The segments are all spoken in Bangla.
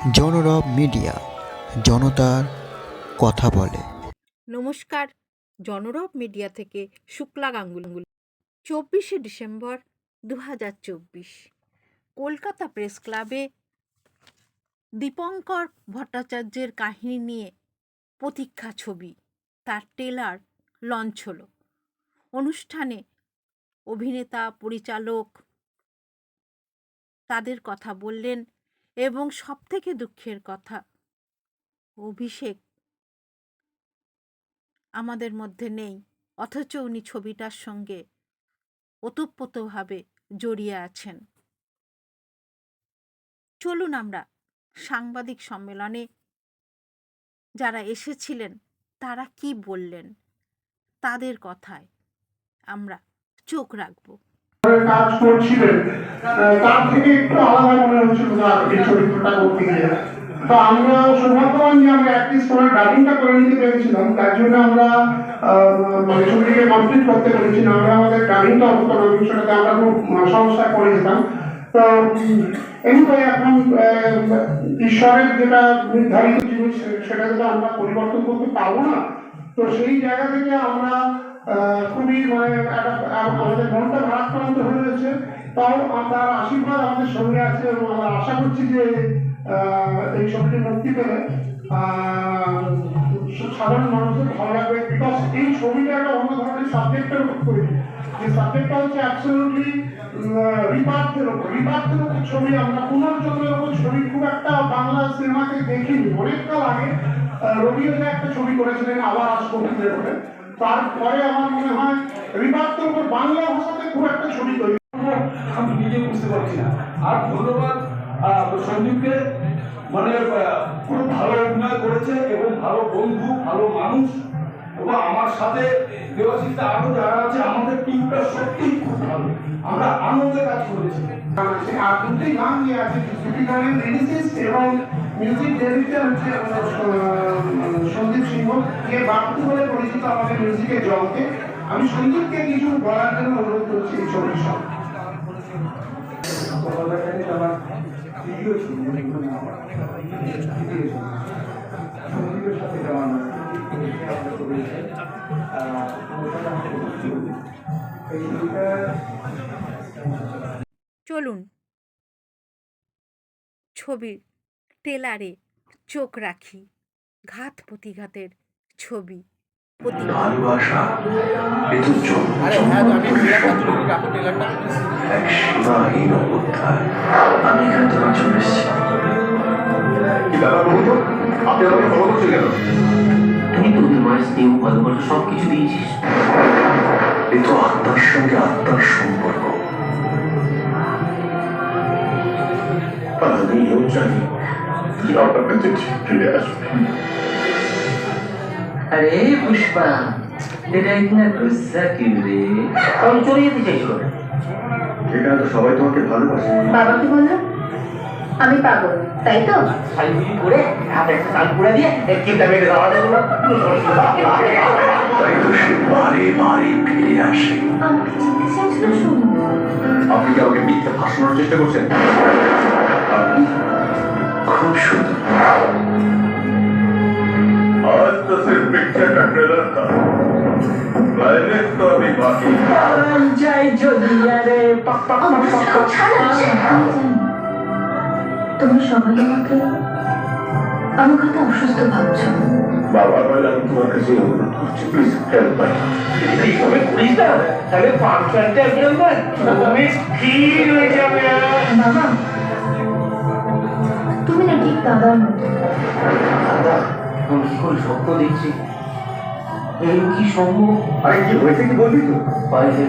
জনরব মিডিয়া, জনতার কথা বলে। নমস্কার, জনরব মিডিয়া থেকে শুক্লা গাঙ্গুলি। চব্বিশে ডিসেম্বর দু হাজার চব্বিশ, কলকাতা প্রেস ক্লাবে দীপঙ্কর ভট্টাচার্যের কাহিনী নিয়ে প্রতীক্ষা ছবি, তার টেলার লঞ্চ হলো। অনুষ্ঠানে অভিনেতা, পরিচালক তাদের কথা বললেন এবং সবথেকে দুঃখের কথা, অভিষেক আমাদের মধ্যে নেই, অথচ উনি ছবিটার সঙ্গে ওতপ্রোতভাবে জড়িয়ে আছেন। চলুন আমরা সাংবাদিক সম্মেলনে যারা এসেছিলেন, তারা কি বললেন, তাদের কথায় আমরা চোখ রাখব। কাজ করছিলেন। তার থেকে একটু আলাদা মনে হচ্ছিল তার এই চরিত্রটা করতে গিয়ে। তো আমরা সৌভাগ্যবান যে আমরা অ্যাটলিস্ট ওনার ডাবিংটা করে নিতে পেরেছিলাম। তার জন্য আমরা মানে ছবিটিকে কমপ্লিট করতে পেরেছি। না আমরা আমাদের ডাবিংটা না বিষয়টাতে আমরা খুব সমস্যায় পড়ে যেতাম। তো এনিওয়ে এখন ঈশ্বরের যেটা নির্ধারিত জিনিস সেটাকে তো আমরা পরিবর্তন করতে পারব না। তো সেই জায়গা থেকে আমরা খুবই মানে আমাদের মনটা ভারাক্রান্ত হয়ে রয়েছে। তাও তার আশীর্বাদ আমাদের সঙ্গে আছে এবং আমরা আশা করছি যে এই ছবিটি মুক্তি পেলে সাধারণ মানুষের ভালো লাগবে। বিকজ এই ছবিটা একটা অন্য ধরনের সাবজেক্টের উপর তৈরি যে সাবজেক্টটা হচ্ছে অ্যাবসলিউটলি রিপার্থের উপর। রিপার্থের উপর ছবি আমরা পুনর্জন্মের উপর ছবি খুব একটা বাংলা সিনেমাতে দেখিনি। অনেকটা আহ, রবিও একটা ছবি করেছিলেন আবার আসব বলে। তারপরে আমার মনে হয় রিপার্থের উপর বাংলা ভাষাতে খুব একটা ছবি তৈরি আমি নিজে বুঝতে পারছি না। আর ধন্যবাদ সন্দীপকে। মানে খুব ভালো অভিনয় করেছে এবং ভালো বন্ধু, ভালো মানুষ। এবং আমার সাথে দেবাশিসটা আরও যারা আছে, আমাদের টিমটা সত্যি খুব ভালো। আমরা আনন্দে কাজ করেছি। আর মিউজিক ডিরেক্টর হচ্ছে সন্দীপ সিংহ। যে বাপু বলে পরিচিত আমাদের মিউজিকের জগতে আমি সন্দীপকে কিছু বলার জন্য অনুরোধ করছি এই ছবির সঙ্গে। চলুন ছবির টেলারে চোখ রাখি ঘাত প্রতিঘাতের ছবি প্রতিঘাত ভালোবাসা এতো এক সীমাহীন অবস্থায় আমি এখানে তোমার জন্য এসেছি। কি ব্যাপার বলুন তো? আপনি আমাকে ফলো করছেন কেন? তুই তো তোমার স্নেহ ভালোবাসা সব কিছু দিয়েছিস। এ তো আত্মার সঙ্গে আত্মার সম্পর্ক। Eu já vi. আরে পুষ্পা এটা এখানে গুসা কিনবে এখানে তো সবাই তোমাকে ভালোবাসে বাবা কি বলল আমি পাগল তাই তো শাড়ি করে হাতে একটা কান পুড়ে দিয়ে কিনটা মেরে দেওয়া তাই তো সে বারে বারে ফিরে আসে আপনি কি আমাকে মিথ্যে ভাসানোর চেষ্টা করছেন খুব সুন্দর आज तो सिर्फ पिक्चर का ट्रेलर था क्लाइमेक्स तो अभी बाकी है। যাই যদি আরে পাপ্পা আমার সব ছাড়া তোমরা সবাই আমাকে আমার কথা অসুস্থ ভাবছো বাবা বলে আমি তোমার কাছে অনুরোধ করছি প্লিজ হেল্প মাই এইভাবে করিস না তাহলে ফাংশনটা একদম তুমি ফির হয়ে যাবে বাবা তুমি না ঠিক দাদার মতো দাদা আমি কি করে স্বপ্ন দেখছি? এই কি সম্ভব? আরে কি হয়েছে কি বলবি তো? বাইরে।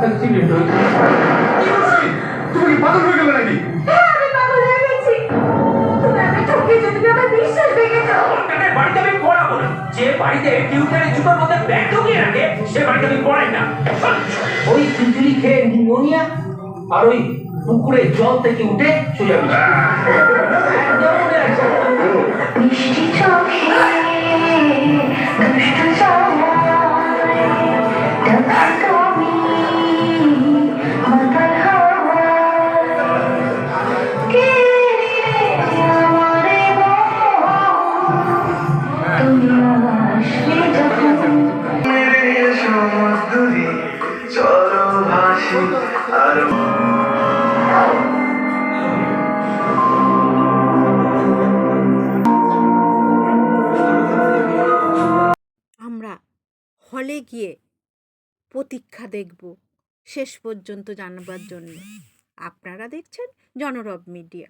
অ্যাক্সিডেন্ট হয়েছে। তুমি কি পাগল হয়ে গেলে নাকি? হ্যাঁ হয়ে যে বাড়িতে টিউটারের জুতোর মধ্যে ব্যাগ ঢুকিয়ে রাখে সে বাড়িতে আমি পড়াই না। ওই খিচুড়ি খেয়ে নিউমোনিয়া আর ওই পুকুরে জল থেকে উঠে চলে মিষ্টি চোখে দুষ্ট চোখ I don't know. হলে গিয়ে প্রতীক্ষা দেখব শেষ পর্যন্ত জানবার জন্য। আপনারা দেখছেন জনরব মিডিয়া।